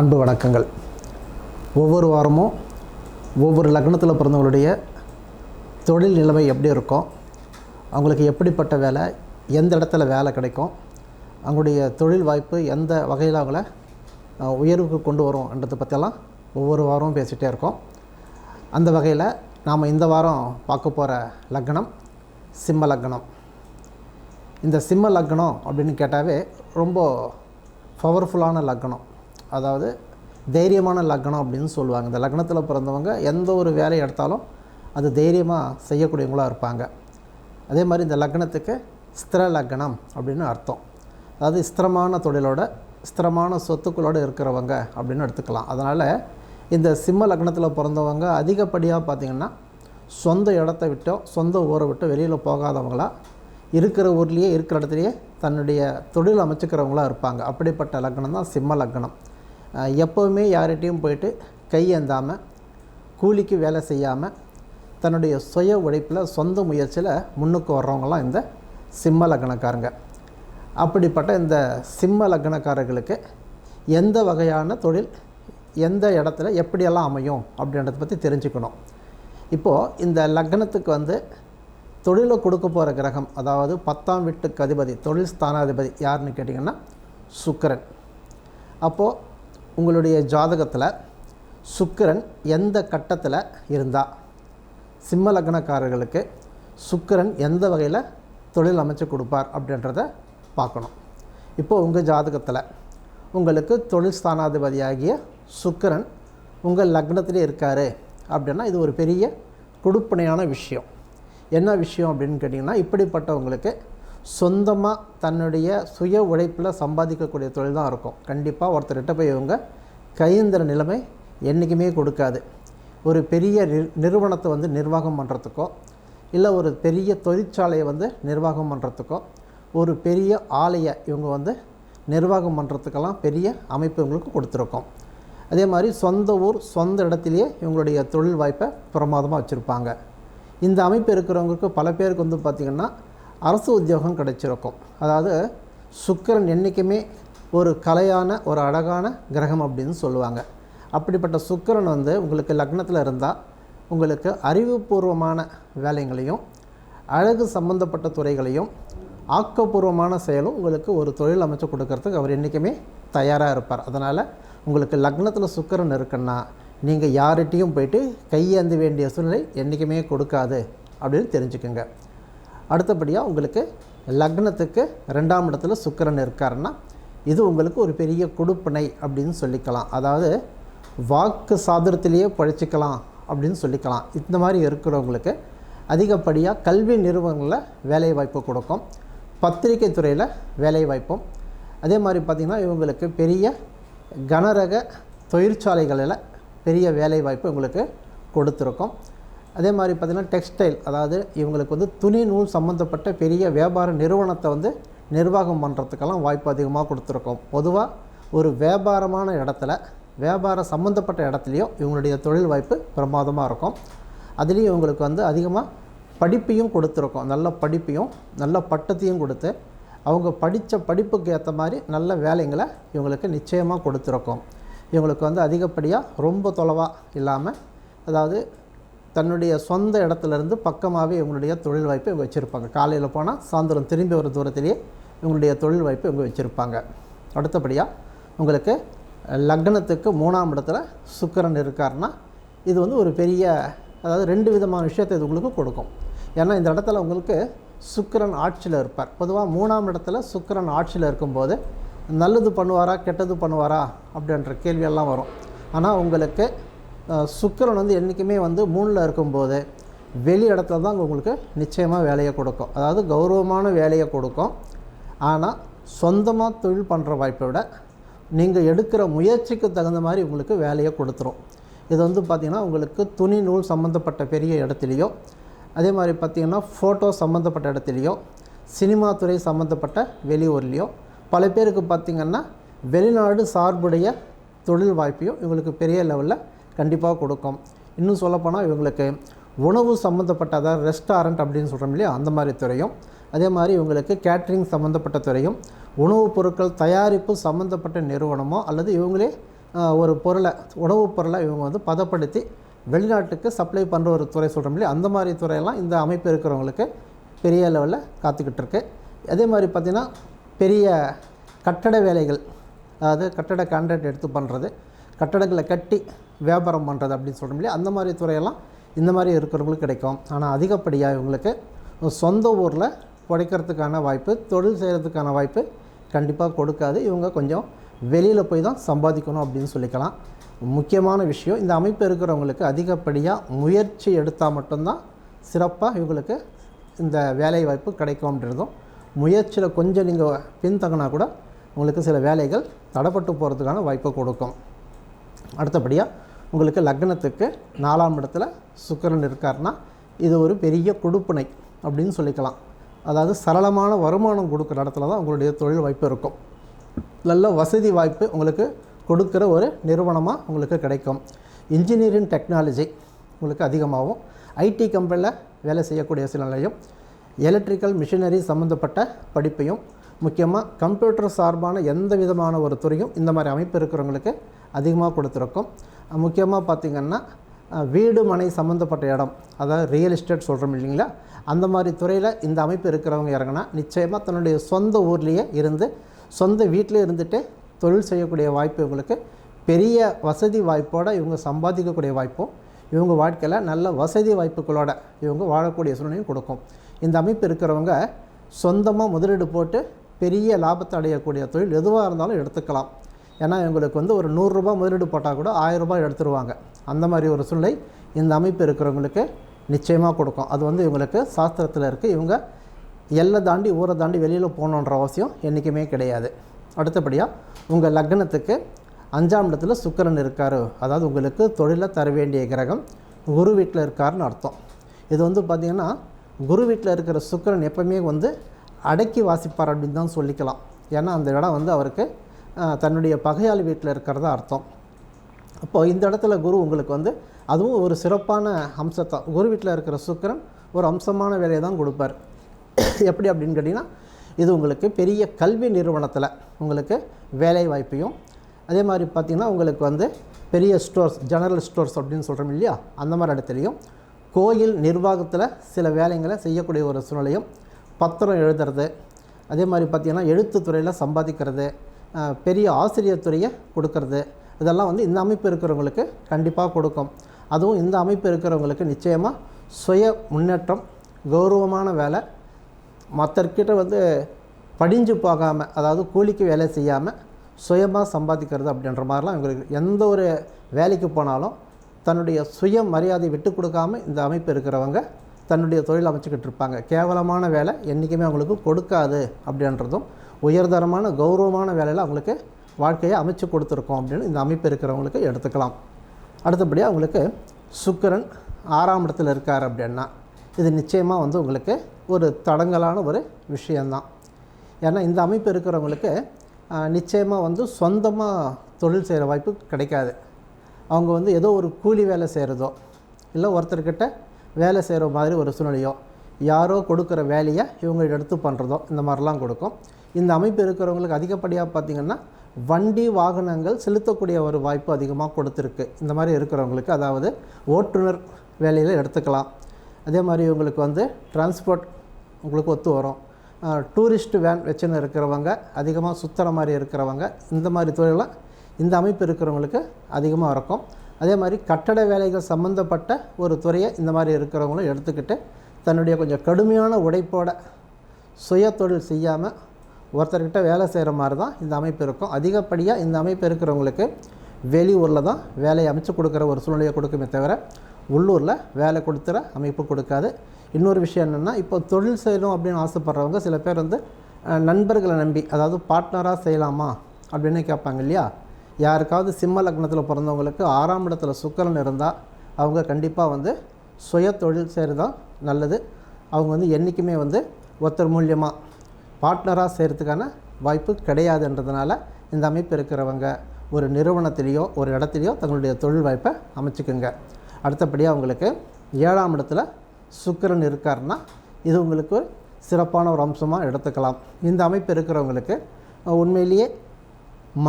அன்பு வணக்கங்கள். ஒவ்வொரு வாரமும் ஒவ்வொரு லக்னத்தில் பிறந்தவங்களுடைய தொழில் நிலைமை எப்படி இருக்கும்? அவங்களுக்கு எப்படிப்பட்ட வேலை? எந்த இடத்துல வேலை கிடைக்கும்? அவங்களுடைய தொழில் வாய்ப்பு எந்த வகையில் அவங்கள உயர்வுக்கு கொண்டு வரும்ன்றதை பற்றியெல்லாம் ஒவ்வொரு வாரமும் பேசிகிட்டே இருக்கோம். அந்த வகையில் நாம் இந்த வாரம் பார்க்க போகிற லக்னம் சிம்ம லக்னம். இந்த சிம்ம லக்னம் அப்படின்னு கேட்டாவே ரொம்ப பவர்ஃபுல்லான லக்னம். அதாவது தைரியமான லக்னம் அப்படின்னு சொல்லுவாங்க. இந்த லக்னத்தில் பிறந்தவங்க எந்த ஒரு வேலையை எடுத்தாலும் அது தைரியமாக செய்யக்கூடியவங்களாக இருப்பாங்க. அதே மாதிரி இந்த லக்னத்துக்கு ஸ்திர லக்னம் அப்படின்னு அர்த்தம். அதாவது ஸ்திரமான தொழிலோட ஸ்திரமான சொத்துக்களோடு இருக்கிறவங்க அப்படின்னு எடுத்துக்கலாம். அதனால் இந்த சிம்ம லக்னத்தில் பிறந்தவங்க அதிகப்படியாக பார்த்திங்கன்னா சொந்த இடத்த விட்டோ சொந்த ஊரை விட்டோ வெளியில் போகாதவங்களா இருக்கிற ஊர்லேயே இருக்கிற இடத்துலையே தன்னுடைய தொழில் அமைச்சுக்கிறவங்களாக இருப்பாங்க. அப்படிப்பட்ட லக்னம் தான் சிம்ம லக்னம். எப்போவுமே யார்கிட்டையும் போயிட்டு கையேந்தாமல் கூலிக்கு வேலை செய்யாமல் தன்னுடைய சுய உழைப்பில் சொந்த முயற்சியில் முன்னுக்கு வர்றவங்களாம் இந்த சிம்ம லக்னக்காரங்க. அப்படிப்பட்ட இந்த சிம்ம லக்னக்காரர்களுக்கு எந்த வகையான தொழில் எந்த இடத்துல எப்படியெல்லாம் அமையும் அப்படின்றத பற்றி தெரிஞ்சுக்கணும். இப்போது இந்த லக்னத்துக்கு வந்து தொழிலை கொடுக்க போகிற கிரகம் அதாவது பத்தாம் வீட்டுக்கு அதிபதி தொழில் ஸ்தானாதிபதி யாருன்னு கேட்டிங்கன்னா சுக்கரன். அப்போது உங்களுடைய ஜாதகத்தில் சுக்கிரன் எந்த கட்டத்தில் இருந்தால் சிம்ம லக்னக்காரர்களுக்கு சுக்கிரன் எந்த வகையில் தொழில் அமைச்சு கொடுப்பார் அப்படின்றத பார்க்கணும். இப்போது உங்கள் ஜாதகத்தில் உங்களுக்கு தொழில் ஸ்தானாதிபதியாகிய சுக்கிரன் உங்கள் லக்னத்திலே இருக்கார் அப்படின்னா இது ஒரு பெரிய கொடுப்பனையான விஷயம். என்ன விஷயம் அப்படின்னு கேட்டிங்கன்னா இப்படிப்பட்டவங்களுக்கு சொந்தமாக தன்னுடைய சுய உழைப்பில் சம்பாதிக்கக்கூடிய தொழில் தான் இருக்கும். கண்டிப்பாக ஒருத்தர்கிட்ட போய் இவங்க கையேந்திர நிலைமை என்றைக்குமே கொடுக்காது. ஒரு பெரிய நிறு- நிறுவனத்தை வந்து நிர்வாகம் பண்ணுறதுக்கோ இல்லை ஒரு பெரிய தொழிற்சாலையை வந்து நிர்வாகம் பண்ணுறதுக்கோ ஒரு பெரிய ஆலையை இவங்க வந்து நிர்வாகம் பண்ணுறதுக்கெல்லாம் பெரிய அமைப்பு இவங்களுக்கு கொடுத்துருக்கோம். அதே மாதிரி சொந்த ஊர் சொந்த இடத்துலையே இவங்களுடைய தொழில் வாய்ப்பை பிரமாதமாக வச்சுருப்பாங்க. இந்த அமைப்பு இருக்கிறவங்களுக்கு பல பேருக்கு வந்து பார்த்திங்கன்னா அரசு உத்தியோகம் கிடைச்சிருக்கும். அதாவது சுக்கிரன் என்றைக்குமே ஒரு கலையான ஒரு அழகான கிரகம் அப்படின்னு சொல்லுவாங்க. அப்படிப்பட்ட சுக்கிரன் வந்து உங்களுக்கு லக்னத்தில் இருந்தால் உங்களுக்கு அறிவுபூர்வமான வேலைகளையும் அழகு சம்பந்தப்பட்ட துறைகளையும் ஆக்கப்பூர்வமான செயலும் உங்களுக்கு ஒரு தொழில் அமைச்சு கொடுக்கறதுக்கு அவர் என்றைக்குமே தயாராக இருப்பார். அதனால் உங்களுக்கு லக்னத்தில் சுக்கிரன் இருக்குன்னா நீங்கள் யார்கிட்டையும் போயிட்டு கையேந்த வேண்டிய சூழ்நிலை என்றைக்குமே கொடுக்காது அப்படின்னு தெரிஞ்சுக்கோங்க. அடுத்தபடியாக உங்களுக்கு லக்னத்துக்கு ரெண்டாம் இடத்துல சுக்கிரன் இருக்காருன்னா இது உங்களுக்கு ஒரு பெரிய கொடுப்பனை அப்படின்னு சொல்லிக்கலாம். அதாவது வாக்கு சாதனத்திலேயே பழிச்சிக்கலாம் அப்படின்னு சொல்லிக்கலாம். இந்த மாதிரி இருக்கிறவங்களுக்கு அதிகப்படியாக கல்வி நிறுவனங்களில் வேலைவாய்ப்பு கொடுக்கும். பத்திரிகை துறையில் வேலைவாய்ப்பும். அதே மாதிரி பார்த்திங்கன்னா இவங்களுக்கு பெரிய கனரக தொழிற்சாலைகளில் பெரிய வேலைவாய்ப்பு உங்களுக்கு கொடுத்துருக்கோம். அதே மாதிரி பார்த்திங்கன்னா டெக்ஸ்டைல் அதாவது இவங்களுக்கு வந்து துணி நூல் சம்மந்தப்பட்ட பெரிய வியாபார நிறுவனத்தை வந்து நிர்வாகம் பண்ணுறதுக்கெல்லாம் வாய்ப்பு அதிகமாக கொடுத்துருக்கோம். பொதுவாக ஒரு வியாபாரமான இடத்துல வியாபாரம் சம்மந்தப்பட்ட இடத்துலையும் இவங்களுடைய தொழில் வாய்ப்பு பிரமாதமாக இருக்கும். அதுலேயும் இவங்களுக்கு வந்து அதிகமாக படிப்பையும் கொடுத்துருக்கோம். நல்ல படிப்பையும் நல்ல பட்டத்தையும் கொடுத்து அவங்க படித்த படிப்புக்கு ஏற்ற மாதிரி நல்ல வேலைங்களை இவங்களுக்கு நிச்சயமாக கொடுத்துருக்கோம். இவங்களுக்கு வந்து அதிகப்படியாக ரொம்ப தொலைவாக இல்லாமல் அதாவது தன்னுடைய சொந்த இடத்துலேருந்து பக்கமாகவே இவங்களுடைய தொழில் வாய்ப்பு இவங்க வச்சுருப்பாங்க. காலையில் போனால் சாயந்தரம் திரும்பி வர தூரத்திலேயே இவங்களுடைய தொழில் வாய்ப்பு இவங்க வச்சுருப்பாங்க. அடுத்தபடியாக உங்களுக்கு லக்னத்துக்கு மூணாம் இடத்துல சுக்கரன் இருக்காருன்னா இது வந்து ஒரு பெரிய அதாவது ரெண்டு விதமான விஷயத்தை இது உங்களுக்கு கொடுக்கும். ஏன்னா இந்த இடத்துல உங்களுக்கு சுக்கிரன் ஆட்சியில் இருப்பார். பொதுவாக மூணாம் இடத்துல சுக்கிரன் ஆட்சியில் இருக்கும்போது நல்லது பண்ணுவாரா கெட்டது பண்ணுவாரா அப்படின்ற கேள்வியெல்லாம் வரும். ஆனால் உங்களுக்கு சுக்கிரன் வந்து என்றைக்குமே வந்து மூணில் இருக்கும்போது வெளி இடத்துல தான் உங்களுக்கு நிச்சயமாக வேலையை கொடுக்கும். அதாவது கௌரவமான வேலையை கொடுக்கும். ஆனால் சொந்தமாக தொழில் பண்ணுற வாய்ப்பை விட நீங்கள் எடுக்கிற முயற்சிக்கு தகுந்த மாதிரி உங்களுக்கு வேலையை கொடுத்துரும். இது வந்து பார்த்திங்கன்னா உங்களுக்கு துணி நூல் சம்மந்தப்பட்ட பெரிய இடத்துலையோ அதே மாதிரி பார்த்திங்கன்னா ஃபோட்டோ சம்மந்தப்பட்ட இடத்துலையோ சினிமா துறை சம்மந்தப்பட்ட வெளியூர்லேயோ பல பேருக்கு பார்த்திங்கன்னா வெளிநாடு சார்புடைய தொழில் வாய்ப்பையும் இவங்களுக்கு பெரிய லெவலில் கண்டிப்பாக கொடுக்கும். இன்னும் சொல்லப்போனால் இவங்களுக்கு உணவு சம்மந்தப்பட்ட அதாவது ரெஸ்டாரண்ட் அப்படின்னு சொல்கிறோம் இல்லையா அந்த மாதிரி துறையும். அதே மாதிரி இவங்களுக்கு கேட்ரிங் சம்மந்தப்பட்ட துறையும் உணவுப் பொருட்கள் தயாரிப்பு சம்மந்தப்பட்ட நிறுவனமோ அல்லது இவங்களே ஒரு பொருளை உணவுப் பொருளை இவங்க வந்து பதப்படுத்தி வெளிநாட்டுக்கு சப்ளை பண்ணுற ஒரு துறை சொல்கிறோம் இல்லையா அந்த மாதிரி துறையெல்லாம் இந்த அமைப்பு இருக்கிறவங்களுக்கு பெரிய லெவலில் காத்துக்கிட்டு இருக்கு. அதே மாதிரி பார்த்திங்கன்னா பெரிய கட்டட வேலைகள் அதாவது கட்டட கான்ட்ராக்ட் எடுத்து பண்ணுறது கட்டடங்களை கட்டி வியாபாரம் பண்ணுறது அப்படின்னு சொல்கிறோம் இல்லையா? அந்த மாதிரி துறையெல்லாம் இந்த மாதிரி இருக்கிறவங்களுக்கு கிடைக்கும். ஆனால் அதிகப்படியாக இவங்களுக்கு சொந்த ஊரில் பிழைக்கிறதுக்கான வாய்ப்பு தொழில் செய்கிறதுக்கான வாய்ப்பு கண்டிப்பாக கொடுக்காது. இவங்க கொஞ்சம் வெளியில் போய் தான் சம்பாதிக்கணும் அப்படின்னு சொல்லிக்கலாம். முக்கியமான விஷயம் இந்த அமைப்பு இருக்கிறவங்களுக்கு அதிகப்படியாக முயற்சி எடுத்தால் மட்டும்தான் சிறப்பாக இவங்களுக்கு இந்த வேலை வாய்ப்பு கிடைக்கும் அப்படின்றதும். முயற்சியில் கொஞ்சம் நீங்கள் பின்தங்கினா கூட உங்களுக்கு சில வேலைகள் தடைப்பட்டு போகிறதுக்கான வாய்ப்பை கொடுக்கும். அடுத்தபடியாக உங்களுக்கு லக்னத்துக்கு நாலாம் இடத்துல சுக்கரன் இருக்காருன்னா இது ஒரு பெரிய கொடுப்பினை அப்படின்னு சொல்லிக்கலாம். அதாவது சரளமான வருமானம் கொடுக்குற இடத்துல தான் உங்களுடைய தொழில் வாய்ப்பு இருக்கும். நல்ல வசதி வாய்ப்பு உங்களுக்கு கொடுக்குற ஒரு நிறுவனமாக உங்களுக்கு கிடைக்கும். இன்ஜினியரிங் டெக்னாலஜி உங்களுக்கு அதிகமாகும். ஐடி கம்பெனியில் வேலை செய்யக்கூடிய சூழ்நிலையும் எலக்ட்ரிக்கல் மிஷினரி சம்மந்தப்பட்ட படிப்பையும் முக்கியமாக கம்ப்யூட்டர் சார்பான எந்த விதமான ஒரு துறையும் இந்த மாதிரி அமைப்பு இருக்கிறவங்களுக்கு அதிகமாக கொடுத்துருக்கோம். முக்கியமாக பார்த்திங்கன்னா வீடு மனை சம்மந்தப்பட்ட இடம் அதாவது ரியல் எஸ்டேட் சொல்கிறோம் இல்லைங்களா? அந்த மாதிரி துறையில் இந்த அமைப்பு இருக்கிறவங்க இறங்கினா நிச்சயமாக தன்னுடைய சொந்த ஊர்லேயே இருந்து சொந்த வீட்டிலே இருந்துட்டு தொழில் செய்யக்கூடிய வாய்ப்பு இவங்களுக்கு பெரிய வசதி வாய்ப்போடு இவங்க சம்பாதிக்கக்கூடிய வாய்ப்பும் இவங்க வாழ்க்கையில் நல்ல வசதி வாய்ப்புகளோட இவங்க வாழக்கூடிய சூழ்நிலையும் கொடுக்கும். இந்த அமைப்பு இருக்கிறவங்க சொந்தமாக முதலீடு போட்டு பெரிய லாபத்தை அடையக்கூடிய தொழில் எதுவாக இருந்தாலும் எடுத்துக்கலாம். ஏன்னா இவங்களுக்கு வந்து ஒரு நூறுரூபா முதலீடு போட்டால் கூட ஆயிரம் ரூபாய் எடுத்துருவாங்க. அந்த மாதிரி ஒரு சூழ்நிலை இந்த அமைப்பு இருக்கிறவங்களுக்கு நிச்சயமாக கொடுக்கும். அது வந்து இவங்களுக்கு சாஸ்திரத்தில் இருக்குது இவங்க எல்லை தாண்டி ஊரை தாண்டி வெளியில் போகணுன்ற அவசியம் என்றைக்குமே கிடையாது. அடுத்தபடியாக உங்கள் லக்னத்துக்கு அஞ்சாம் இடத்துல சுக்கிரன் இருக்கார். அதாவது உங்களுக்கு தொழிலை தர வேண்டிய கிரகம் குரு வீட்டில் இருக்காருன்னு அர்த்தம். இது வந்து பார்த்திங்கன்னா குரு வீட்டில் இருக்கிற சுக்கிரன் எப்பவுமே வந்து அடக்கி வாசிப்பார் அப்படின்னு தான் சொல்லிக்கலாம். ஏன்னா அந்த இடம் வந்து அவருக்கு தன்னுடைய பகையாளி வீட்டில் இருக்கிறதா அர்த்தம். அப்போது இந்த இடத்துல குரு உங்களுக்கு வந்து அதுவும் ஒரு சிறப்பான அம்சத்தை குரு வீட்டில் இருக்கிற சுக்கரன் ஒரு அம்சமான வேலையை தான் கொடுப்பார். எப்படி அப்படின்னு கேட்டிங்கன்னா இது உங்களுக்கு பெரிய கல்வி நிறுவனத்தில் உங்களுக்கு வேலை வாய்ப்பையும் அதே மாதிரி பார்த்திங்கன்னா உங்களுக்கு வந்து பெரிய ஸ்டோர்ஸ் ஜெனரல் ஸ்டோர்ஸ் அப்படின்னு சொல்கிறோம் இல்லையா அந்த மாதிரி இடத்துலையும் கோயில் நிர்வாகத்தில் சில வேலைங்களை செய்யக்கூடிய ஒரு சூழ்நிலையும் பத்திரம் எழுதுறது அதே மாதிரி பார்த்திங்கன்னா எழுத்துத்துறையில் சம்பாதிக்கிறது பெரிய ஆசிரியர் துறையை கொடுக்கறது. இதெல்லாம் வந்து இந்த அமைப்பு இருக்கிறவங்களுக்கு கண்டிப்பாக கொடுக்கும். அதுவும் இந்த அமைப்பு இருக்கிறவங்களுக்கு நிச்சயமாக சுய முன்னேற்றம் கௌரவமான வேலை மற்றர்கிட்ட வந்து படிஞ்சு போகாமல் அதாவது கூலிக்கு வேலை செய்யாமல் சுயமாக சம்பாதிக்கிறது அப்படின்ற மாதிரிலாம் இவங்களுக்கு எந்த ஒரு வேலைக்கு போனாலும் தன்னுடைய சுய மரியாதை விட்டு கொடுக்காம இந்த அமைப்பு இருக்கிறவங்க தன்னுடைய தொழில் அமைச்சுக்கிட்டு இருப்பாங்க. கேவலமான வேலை என்றைக்குமே அவங்களுக்கு கொடுக்காது அப்படின்றதும் உயர்தரமான கௌரவமான வேலையில் அவங்களுக்கு வாழ்க்கையை அமைச்சு கொடுத்துருக்கோம் அப்படின்னு இந்த அமைப்பு இருக்கிறவங்களுக்கு எடுத்துக்கலாம். அடுத்தபடியாக அவங்களுக்கு சுக்கரன் ஆறாம் இடத்துல இருக்கார் அப்படின்னா இது நிச்சயமாக வந்து உங்களுக்கு ஒரு தடங்கலான ஒரு விஷயந்தான் ஏன்னா இந்த அமைப்பு இருக்கிறவங்களுக்கு நிச்சயமாக வந்து சொந்தமாக தொழில் செய்கிற வாய்ப்பு கிடைக்காது. அவங்க வந்து ஏதோ ஒரு கூலி வேலை செய்கிறதோ இல்லை ஒருத்தர்கிட்ட வேலை செய்கிற மாதிரி ஒரு சூழ்நிலையோ யாரோ கொடுக்குற வேலையை இவங்க எடுத்து பண்ணுறதோ இந்த மாதிரிலாம் கொடுக்கும். இந்த அமைப்பு இருக்கிறவங்களுக்கு அதிகப்படியாக பார்த்திங்கன்னா வண்டி வாகனங்கள் செலுத்தக்கூடிய ஒரு வாய்ப்பு அதிகமாக கொடுத்துருக்கு. இந்த மாதிரி இருக்கிறவங்களுக்கு அதாவது ஓட்டுநர் வேலையில் எடுத்துக்கலாம். அதே மாதிரி உங்களுக்கு வந்து டிரான்ஸ்போர்ட் உங்களுக்கு ஒத்து வரும். டூரிஸ்ட் வேன் வச்சுன்னு இருக்கிறவங்க அதிகமாக சுற்றுற மாதிரி இருக்கிறவங்க இந்த மாதிரி தொழிலாம் இந்த அமைப்பு இருக்கிறவங்களுக்கு அதிகமாக இருக்கும். அதே மாதிரி கட்டட வேலைகள் சம்மந்தப்பட்ட ஒரு துறையை இந்த மாதிரி இருக்கிறவங்களும் எடுத்துக்கிட்டு தன்னுடைய கொஞ்சம் கடுமையான உடைப்போட சுய தொழில் செய்யாமல் ஒருத்தர்கிட்ட வேலை செய்கிற மாதிரி தான் இந்த அமைப்பு இருக்கும். அதிகப்படியாக இந்த அமைப்பு இருக்கிறவங்களுக்கு வெளியூரில் தான் வேலையை அமைச்சு கொடுக்குற ஒரு சூழ்நிலையை கொடுக்குமே தவிர உள்ளூரில் வேலை கொடுத்துற அமைப்பு கொடுக்காது. இன்னொரு விஷயம் என்னென்னா இப்போ தொழில் செய்யணும் அப்படின்னு ஆசைப்பட்றவங்க சில பேர் வந்து நண்பர்களை நம்பி அதாவது பார்ட்னராக செய்யலாமா அப்படின்னு கேட்பாங்க இல்லையா? யாருக்காவது சிம்ம லக்னத்தில் பிறந்தவங்களுக்கு ஆறாம் இடத்துல சுக்கரன் இருந்தால் அவங்க கண்டிப்பாக வந்து சுய தொழில் செய்கிறது தான் நல்லது. அவங்க வந்து என்றைக்குமே வந்து ஒருத்தர் மூலியமாக பார்ட்னராக செய்கிறதுக்கான வாய்ப்பு கிடையாதுன்றதுனால இந்த அமைப்பு இருக்கிறவங்க ஒரு நிறுவனத்திலேயோ ஒரு இடத்துலையோ தங்களுடைய தொழில் வாய்ப்பை அமைச்சுக்குங்க. அடுத்தபடியாக உங்களுக்கு ஏழாம் இடத்துல சுக்கரன் இருக்காருன்னா இது உங்களுக்கு சிறப்பான ஒரு அம்சமாக எடுத்துக்கலாம். இந்த அமைப்பு இருக்கிறவங்களுக்கு உண்மையிலேயே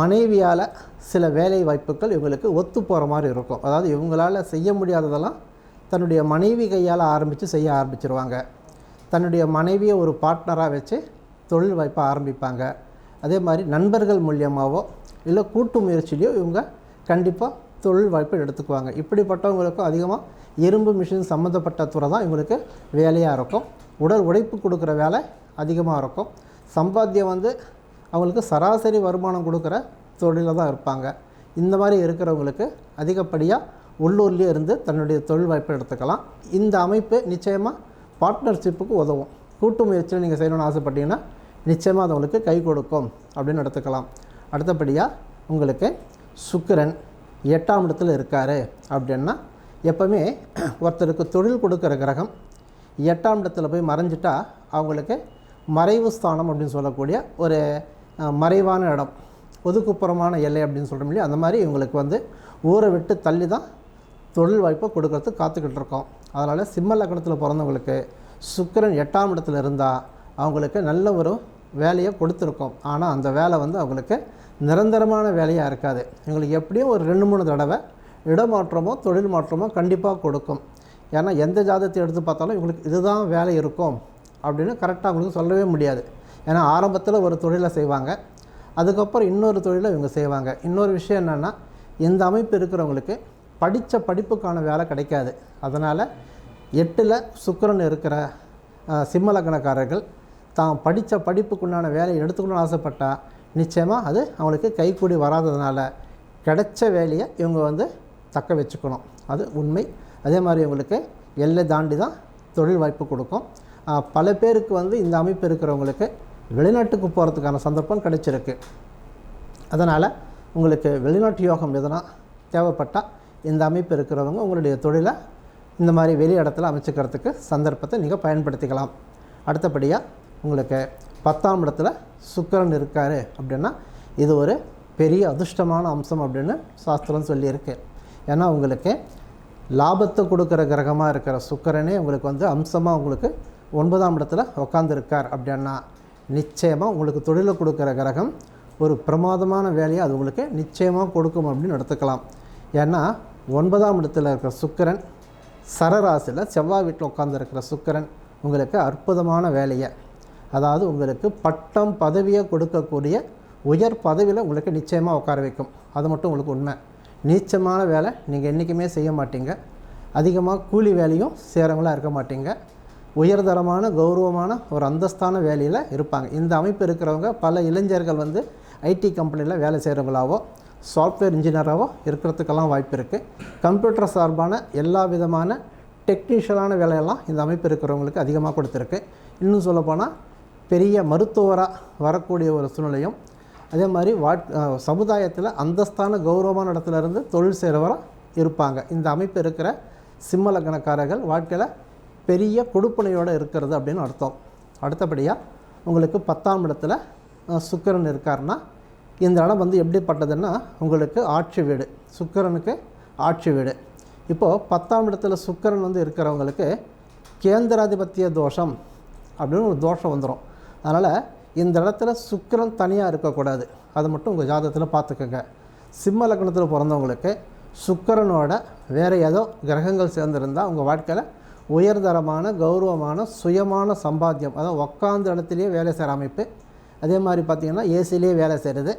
மனைவியால் சில வேலை வாய்ப்புகள் இவங்களுக்கு ஒத்து போகிற மாதிரி இருக்கும். அதாவது இவங்களால் செய்ய முடியாததெல்லாம் தன்னுடைய மனைவி கையால் ஆரம்பித்து செய்ய ஆரம்பிச்சிருவாங்க. தன்னுடைய மனைவியை ஒரு பார்ட்னராக வச்சு தொழில் வாய்ப்பை ஆரம்பிப்பாங்க. அதே மாதிரி நண்பர்கள் மூலியமாகவோ இல்லை கூட்டு முயற்சியிலையோ இவங்க கண்டிப்பாக தொழில் வாய்ப்பை எடுத்துக்குவாங்க. இப்படிப்பட்டவங்களுக்கும் அதிகமாக இரும்பு மிஷின் சம்மந்தப்பட்ட துறை தான் இவங்களுக்கு வேலையாக இருக்கும். உடல் உழைப்பு கொடுக்குற வேலை அதிகமாக இருக்கும். சம்பாத்தியம் வந்து அவங்களுக்கு சராசரி வருமானம் கொடுக்குற தொழிலில் தான் இருப்பாங்க. இந்த மாதிரி இருக்கிறவங்களுக்கு அதிகப்படியாக உள்ளூர்லேயே இருந்து தன்னுடைய தொழில் வாய்ப்பை எடுத்துக்கலாம். இந்த அமைப்பு நிச்சயமாக பார்ட்னர்ஷிப்புக்கு உதவும். கூட்டு முயற்சியில் நீங்கள் செய்யணும்னு ஆசைப்பட்டீங்கன்னா நிச்சயமாக அது உங்களுக்கு கை கொடுக்கும் அப்படின்னு எடுத்துக்கலாம். அடுத்தபடியாக உங்களுக்கு சுக்கிரன் எட்டாம் இடத்துல இருக்கார் அப்படின்னா எப்போவுமே ஒருத்தருக்கு தொழில் கொடுக்குற கிரகம் எட்டாம் இடத்துல போய் மறைஞ்சிட்டா அவங்களுக்கு மறைவு ஸ்தானம் அப்படின்னு சொல்லக்கூடிய ஒரு மறைவான இடம் ஒதுக்குப்புறமான எல்லை அப்படின்னு சொல்கிறோம் இல்லையா? அந்த மாதிரி இவங்களுக்கு வந்து ஊரை விட்டு தள்ளி தான் தொழில் வாய்ப்பை கொடுக்கறதுக்கு காத்துக்கிட்டு இருக்கோம் அதனால் சிம்ம லக்னத்தில் பிறந்தவங்களுக்கு சுக்கிரன் எட்டாம் இடத்துல இருந்தால் அவங்களுக்கு நல்ல ஒரு வேலையை கொடுத்துருக்கோம். ஆனால் அந்த வேலை வந்து அவங்களுக்கு நிரந்தரமான வேலையாக இருக்காது. எங்களுக்கு எப்படியும் ஒரு ரெண்டு மூணு தடவை இடமாற்றமோ தொழில் மாற்றமோ கண்டிப்பாக கொடுக்கும். ஏன்னா எந்த ஜாதகத்தை எடுத்து பார்த்தாலும் இவங்களுக்கு இதுதான் வேலை இருக்கும் அப்படின்னு கரெக்டாக அவங்களுக்கு சொல்லவே முடியாது. ஏன்னா ஆரம்பத்தில் ஒரு தொழிலை செய்வாங்க. அதுக்கப்புறம் இன்னொரு தொழிலை இவங்க செய்வாங்க. இன்னொரு விஷயம் என்னென்னா இந்த அமைப்பு இருக்கிறவங்களுக்கு படித்த படிப்புக்கான வேலை கிடைக்காது. அதனால் எட்டில் சுக்கரன் இருக்கிற சிம்மலக்கணக்காரர்கள் தான் படித்த படிப்புக்குண்டான வேலையை எடுத்துக்கணும்னு ஆசைப்பட்டால் நிச்சயமாக அது அவங்களுக்கு கைக்கூடி வராததுனால கிடைச்ச வேலையை இவங்க வந்து தக்க வச்சுக்கணும். அது உண்மை. அதே மாதிரி இவங்களுக்கு எல்லை தாண்டி தான் தொழில் வாய்ப்பு கொடுக்கும். பல பேருக்கு வந்து இந்த அமைப்பு இருக்கிறவங்களுக்கு வெளிநாட்டுக்கு போகிறதுக்கான சந்தர்ப்பம் கிடைச்சிருக்கு. அதனால் உங்களுக்கு வெளிநாட்டு யோகம் எதனா தேவைப்பட்டால் இந்த அமைப்பு இருக்கிறவங்க உங்களுடைய தொழிலை இந்த மாதிரி வெளி இடத்துல அமைச்சுக்கிறதுக்கு சந்தர்ப்பத்தை நீங்கள் பயன்படுத்திக்கலாம். அடுத்தபடியாக உங்களுக்கு பத்தாம் இடத்துல சுக்கரன் இருக்கார் அப்படின்னா இது ஒரு பெரிய அதிர்ஷ்டமான அம்சம் அப்படின்னு சாஸ்திரம் சொல்லியிருக்கு. ஏன்னா உங்களுக்கு லாபத்தை கொடுக்குற கிரகமாக இருக்கிற சுக்கரனே உங்களுக்கு வந்து அம்சமாக உங்களுக்கு ஒன்பதாம் இடத்துல உட்காந்துருக்கார் அப்படின்னா நிச்சயமாக உங்களுக்கு தொழிலை கொடுக்குற கிரகம் ஒரு பிரமாதமான வேலையை அது உங்களுக்கு நிச்சயமாக கொடுக்கும் அப்படின்னு எடுத்துக்கலாம். ஏன்னா ஒன்பதாம் இடத்துல இருக்கிற சுக்கிரன் சரராசியில் செவ்வாய் வீட்டில் உட்காந்துருக்கிற சுக்கிரன் உங்களுக்கு அற்புதமான வேலையை. அதாவது உங்களுக்கு பட்டம் பதவியை கொடுக்கக்கூடிய உயர் பதவியில் உங்களுக்கு நிச்சயமாக உட்கார வைக்கும். அது மட்டும் உங்களுக்கு உண்மை. நீச்சமான வேலை நீங்கள் என்றைக்குமே செய்ய மாட்டீங்க. அதிகமாக கூலி வேலையும் சேரவங்களா இருக்க மாட்டீங்க. உயர்தரமான கௌரவமான ஒரு அந்தஸ்தான வேலையில் இருப்பாங்க. இந்த அமைப்பு இருக்கிறவங்க பல இளைஞர்கள் வந்து ஐடி கம்பெனியில் வேலை செய்கிறவங்களாவோ சாஃப்ட்வேர் இன்ஜினியராகவோ இருக்கிறதுக்கெல்லாம் வாய்ப்பு இருக்குது கம்ப்யூட்டர் சார்பான எல்லா விதமான டெக்னீஷியலான வேலையெல்லாம் இந்த அமைப்பு இருக்கிறவங்களுக்கு அதிகமாக கொடுத்துருக்கு. இன்னும் சொல்லப்போனால் பெரிய மருத்துவராக வரக்கூடிய ஒரு சூழ்நிலையும் அதே மாதிரி வாட் சமுதாயத்தில் அந்தஸ்தான கௌரவமான இடத்துல இருந்து தொழில் செய்கிறவராக இருப்பாங்க. இந்த அமைப்பு இருக்கிற சிம்ம லக்னக்காரர்கள் வாழ்க்கையில் பெரிய கொடுப்பனையோடு இருக்கிறது அப்படின்னு அர்த்தம். அடுத்தபடியாக உங்களுக்கு பத்தாம் இடத்துல சுக்கரன் சுக்கிரன் இருக்காருன்னா இந்த இடம் வந்து எப்படிப்பட்டதுன்னா உங்களுக்கு ஆட்சி வீடு சுக்கரனுக்கு ஆட்சி வீடு. இப்போது பத்தாம் இடத்துல சுக்கரன் வந்து இருக்கிறவங்களுக்கு கேந்திராதிபத்திய தோஷம் அப்படின்னு ஒரு தோஷம் வந்துடும் அதனால் இந்த இடத்துல சுக்கிரன் தனியாக இருக்கக்கூடாது. அதை மட்டும் உங்கள் ஜாதகத்தில் பார்த்துக்கோங்க. சிம்ம லக்னத்தில் பிறந்தவங்களுக்கு சுக்கரனோட வேறு ஏதோ கிரகங்கள் சேர்ந்துருந்தால் உங்கள் வாழ்க்கையில் உயர்தரமான கௌரவமான சுயமான சம்பாத்தியம் அதாவது உக்காந்த இடத்துலையே வேலை செய்கிற அமைப்பு அதே மாதிரி பார்த்திங்கன்னா ஏசிலேயே வேலை செய்கிறது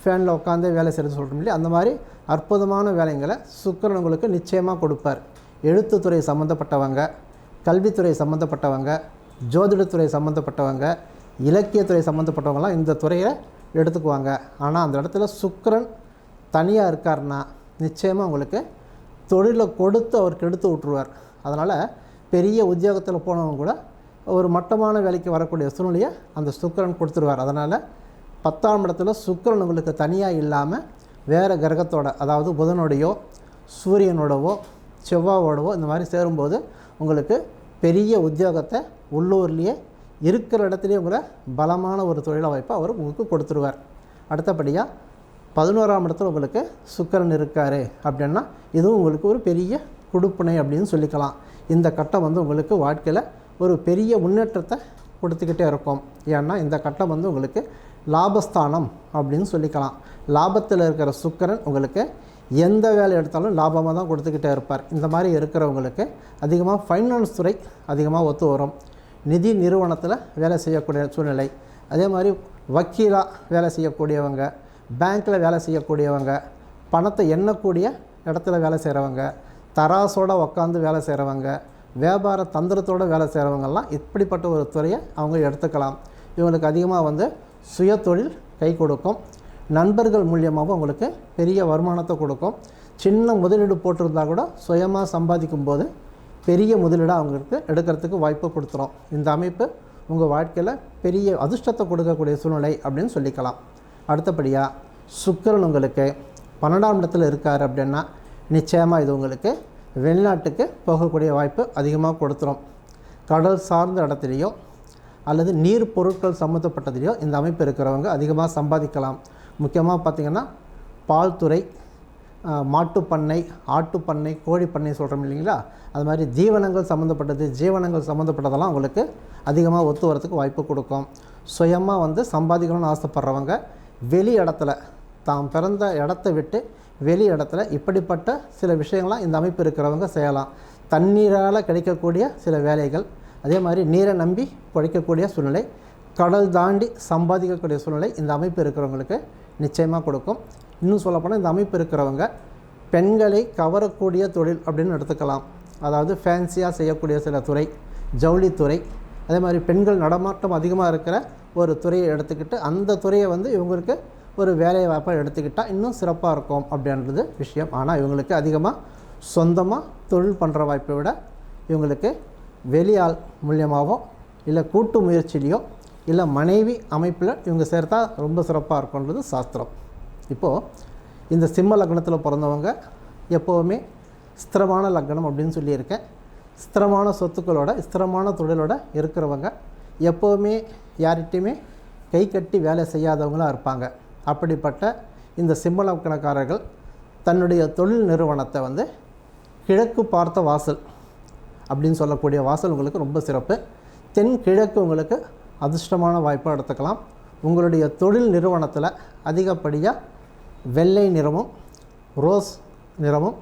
ஃபேனில் உட்காந்தே வேலை செய்கிறது சொல்கிறோம் இல்லையா? அந்த மாதிரி அற்புதமான வேலைங்களை சுக்கரன் உங்களுக்கு நிச்சயமாக கொடுப்பார். எழுத்துத்துறை சம்மந்தப்பட்டவங்க கல்வித்துறை சம்மந்தப்பட்டவங்க ஜோதிடத்துறை சம்மந்தப்பட்டவங்க இலக்கியத்துறை சம்மந்தப்பட்டவங்களாம் இந்த துறையை எடுத்துக்குவாங்க. ஆனால் அந்த இடத்துல சுக்கரன் தனியாக இருக்காருன்னா நிச்சயமாக உங்களுக்கு தொழிலை கொடுத்து அவர் கெடுத்து விட்ருவார் அதனால் பெரிய உத்தியோகத்தில் போனவங்க கூட ஒரு மட்டமான வேலைக்கு வரக்கூடிய சூழ்நிலையை அந்த சுக்கிரன் கொடுத்துருவார். அதனால் பத்தாம் இடத்துல சுக்கிரன் உங்களுக்கு தனியாக இல்லாமல் வேறு கிரகத்தோட அதாவது புதனோடையோ சூரியனோடவோ செவ்வாவோடவோ இந்த மாதிரி சேரும்போது உங்களுக்கு பெரிய உத்தியோகத்தை உள்ளூர்லேயே இருக்கிற இடத்துலையே உங்களை பலமான ஒரு தொழில் வாய்ப்பை அவர் உங்களுக்கு கொடுத்துருவார். அடுத்தபடியாக பதினோராம் இடத்துல உங்களுக்கு சுக்கிரன் இருக்கார் அப்படின்னா இதுவும் உங்களுக்கு ஒரு பெரிய கொடுப்பினை அப்படின்னு சொல்லிக்கலாம். இந்த கட்டம் வந்து உங்களுக்கு வாழ்க்கையில் ஒரு பெரிய முன்னேற்றத்தை கொடுத்துக்கிட்டே இருக்கும். ஏன்னா இந்த கட்டம் வந்து உங்களுக்கு லாபஸ்தானம் அப்படின்னு சொல்லிக்கலாம். லாபத்தில் இருக்கிற சுக்கரன் உங்களுக்கு எந்த வேலை எடுத்தாலும் லாபமாக தான் கொடுத்துக்கிட்டே இருப்பார். இந்த மாதிரி இருக்கிறவங்களுக்கு அதிகமாக ஃபைனான்ஸ் துறை அதிகமாக ஒத்து வரும். நிதி நிறுவனத்தில் வேலை செய்யக்கூடிய சூழ்நிலை. அதே மாதிரி வக்கீலாக வேலை செய்யக்கூடியவங்க பேங்க்கில் வேலை செய்யக்கூடியவங்க பணத்தை எண்ணக்கூடிய இடத்துல வேலை செய்கிறவங்க தராசோட உக்காந்து வேலை செய்கிறவங்க வியாபார தந்திரத்தோடு வேலை செய்கிறவங்கெல்லாம் இப்படிப்பட்ட ஒரு துறையை அவங்க எடுத்துக்கலாம். இவங்களுக்கு அதிகமாக வந்து சுய தொழில் கை கொடுக்கும். நண்பர்கள் மூலியமாகவும் உங்களுக்கு பெரிய வருமானத்தை கொடுக்கும். சின்ன முதலீடு போட்டிருந்தா கூட சுயமாக சம்பாதிக்கும் போது பெரிய முதலீடாக அவங்களுக்கு எடுக்கிறதுக்கு வாய்ப்பு கொடுத்துரும். இந்த அமைப்பு உங்கள் வாழ்க்கையில் பெரிய அதிர்ஷ்டத்தை கொடுக்கக்கூடிய சூழ்நிலை அப்படின்னு சொல்லிக்கலாம். அடுத்தபடியாக சுக்கிரன் உங்களுக்கு பன்னெண்டாம் இடத்துல இருக்கார் அப்படின்னா நிச்சயமாக இது உங்களுக்கு வெளிநாட்டுக்கு போகக்கூடிய வாய்ப்பு அதிகமாக கொடுத்துரும். கடல் சார்ந்த இடத்துலையோ அல்லது நீர் பொருட்கள் சம்மந்தப்பட்டதுலையோ இந்த அமைப்பு இருக்கிறவங்க அதிகமாக சம்பாதிக்கலாம். முக்கியமாக பார்த்திங்கன்னா பால்துறை ஆஹ், மாட்டுப்பண்ணை ஆட்டுப்பண்ணை கோழிப்பண்ணை சொல்கிறோம் இல்லைங்களா? அது மாதிரி தீவனங்கள் சம்மந்தப்பட்டது ஜீவனங்கள் சம்மந்தப்பட்டதெல்லாம் உங்களுக்கு அதிகமாக ஒத்து வரத்துக்கு வாய்ப்பு கொடுக்கும். சுயமாக வந்து சம்பாதிக்கணும்னு ஆசைப்பட்றவங்க வெளி இடத்துல தாம் பிறந்த இடத்த விட்டு வெளி இடத்துல இப்படிப்பட்ட சில விஷயங்கள்லாம் இந்த அமைப்பு இருக்கிறவங்க செய்யலாம். தண்ணீரால் கிடைக்கக்கூடிய சில வேலைகள் அதே மாதிரி நீரை நம்பி பிழைக்கக்கூடிய சூழ்நிலை கடல் தாண்டி சம்பாதிக்கக்கூடிய சூழ்நிலை இந்த அமைப்பு இருக்கிறவங்களுக்கு நிச்சயமாக கொடுக்கும். இன்னும் சொல்லப்போனால் இந்த அமைப்பு இருக்கிறவங்க பெண்களை கவரக்கூடிய தொழில் அப்படின்னு எடுத்துக்கலாம். அதாவது ஃபேன்சியாக செய்யக்கூடிய சில துறை ஜவுளித்துறை அதே மாதிரி பெண்கள் நடமாட்டம் அதிகமாக இருக்கிற ஒரு துறையை எடுத்துக்கிட்டு அந்த துறையை வந்து இவங்களுக்கு ஒரு வேலை வாய்ப்பாக எடுத்துக்கிட்டால் இன்னும் சிறப்பாக இருக்கும் அப்படின்றது விஷயம். ஆனால் இவங்களுக்கு அதிகமாக சொந்தமாக தொழில் பண்ணுற வாய்ப்பை விட இவங்களுக்கு வெளியால் மூலியமாகவோ இல்லை கூட்டு முயற்சியிலையோ இல்லை மனைவி அமைப்பில் இவங்க சேர்த்தா ரொம்ப சிறப்பாக இருக்குன்றது சாஸ்திரம். இப்போது இந்த சிம்ம லக்னத்தில் பிறந்தவங்க எப்போவுமே ஸ்திரமான லக்னம் அப்படின்னு சொல்லியிருக்கேன் ஸ்திரமான சொத்துக்களோட ஸ்திரமான தொழிலோட இருக்கிறவங்க எப்போவுமே யார்கிட்டையுமே கை கட்டி வேலை செய்யாதவங்களாக இருப்பாங்க. அப்படிப்பட்ட இந்த சிம்ம கணக்காரர்கள் தன்னுடைய தொழில் நிறுவனத்தை வந்து கிழக்கு பார்த்த வாசல் அப்படின்னு சொல்லக்கூடிய வாசல் உங்களுக்கு ரொம்ப சிறப்பு. தென் கிழக்கு உங்களுக்கு அதிர்ஷ்டமான வாய்ப்பாக எடுத்துக்கலாம். உங்களுடைய தொழில் நிறுவனத்தில் அதிகப்படியாக வெள்ளை நிறமும் ரோஸ் நிறமும்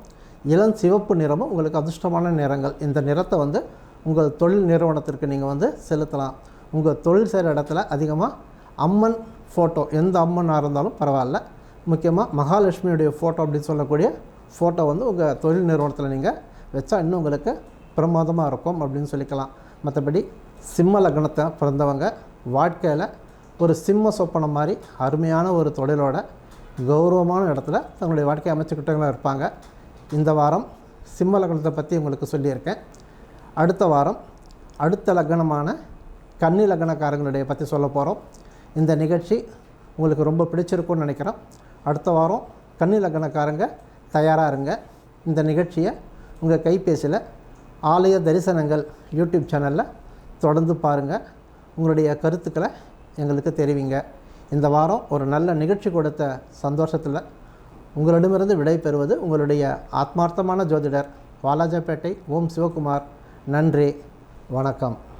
இளம் சிவப்பு நிறமும் உங்களுக்கு அதிர்ஷ்டமான நிறங்கள். இந்த நிறத்தை வந்து உங்கள் தொழில் நிறுவனத்திற்கு நீங்கள் வந்து செலுத்தலாம். உங்கள் தொழில் செய்கிற இடத்துல அதிகமாக அம்மன் ஃபோட்டோ எந்த அம்மனாக இருந்தாலும் பரவாயில்ல. முக்கியமாக மகாலட்சுமியுடைய ஃபோட்டோ அப்படின்னு சொல்லக்கூடிய ஃபோட்டோ வந்து உங்கள் தொழில் நிறுவனத்தில் நீங்கள் வச்சா இன்னும் உங்களுக்கு பிரமாதமாக இருக்கும் அப்படின்னு சொல்லிக்கலாம். மற்றபடி சிம்ம லக்னத்தை பிறந்தவங்க வாழ்க்கையில் ஒரு சிம்ம சொப்பனம் மாதிரி அருமையான ஒரு தொழிலோட கௌரவமான இடத்துல தங்களுடைய வாழ்க்கையை அமைச்சுக்கிட்டவங்களாக இருப்பாங்க. இந்த வாரம் சிம்ம லக்னத்தை பற்றி உங்களுக்கு சொல்லியிருக்கேன். அடுத்த வாரம் அடுத்த லக்னமான கன்னி லக்னக்காரங்களுடைய பற்றி சொல்ல போகிறோம் இந்த நிகழ்ச்சி உங்களுக்கு ரொம்ப பிடிச்சிருக்கும்னு நினைக்கிறோம். அடுத்த வாரம் கன்னி லக்னக்காரங்க தயாராக இருங்க. இந்த நிகழ்ச்சியை உங்கள் கைபேசியில் ஆலய தரிசனங்கள் யூடியூப் சேனலில் தொடர்ந்து பாருங்கள் உங்களுடைய கருத்துக்களை எங்களுக்கு தெரிவிங்க. இந்த வாரம் ஒரு நல்ல நிகழ்ச்சி கொடுத்த சந்தோஷத்தில் உங்களிடமிருந்து விடை பெறுவது உங்களுடைய ஆத்மார்த்தமான ஜோதிடர் வாலாஜாப்பேட்டை ஓம் சிவகுமார். நன்றி. வணக்கம்.